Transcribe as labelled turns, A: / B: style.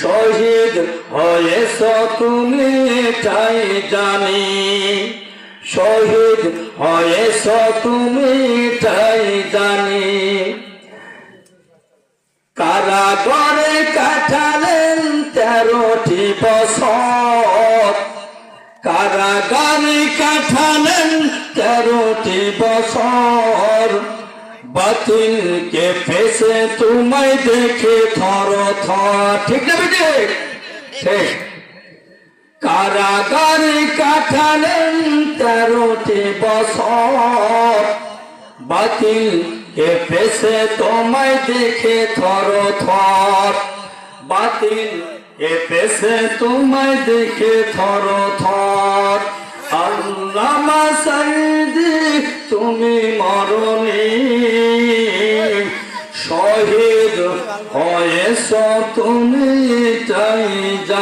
A: শহীদ হয়েছ তুমি তাই জানি। শহীদ হয়েছ তুমি তাই জানি। কারাগারে কাটালেন তেরোটি বছর। কারাগারে কাটালেন তেরোটি বছর। বাতিলকে ফেসে তোমায় দেখে থর থর। ঠিক না বেটে? ঠিক। কারাগারে কাটালেন তেরোটি বাতিল কে পেছে তোমায় দেখে থর থর। বাতিল কে পেছে তোমায় দেখে থর থর। আল্লামা সাইদি তুমি মরণি শহীদ হয়ে সতনে তাই জানি।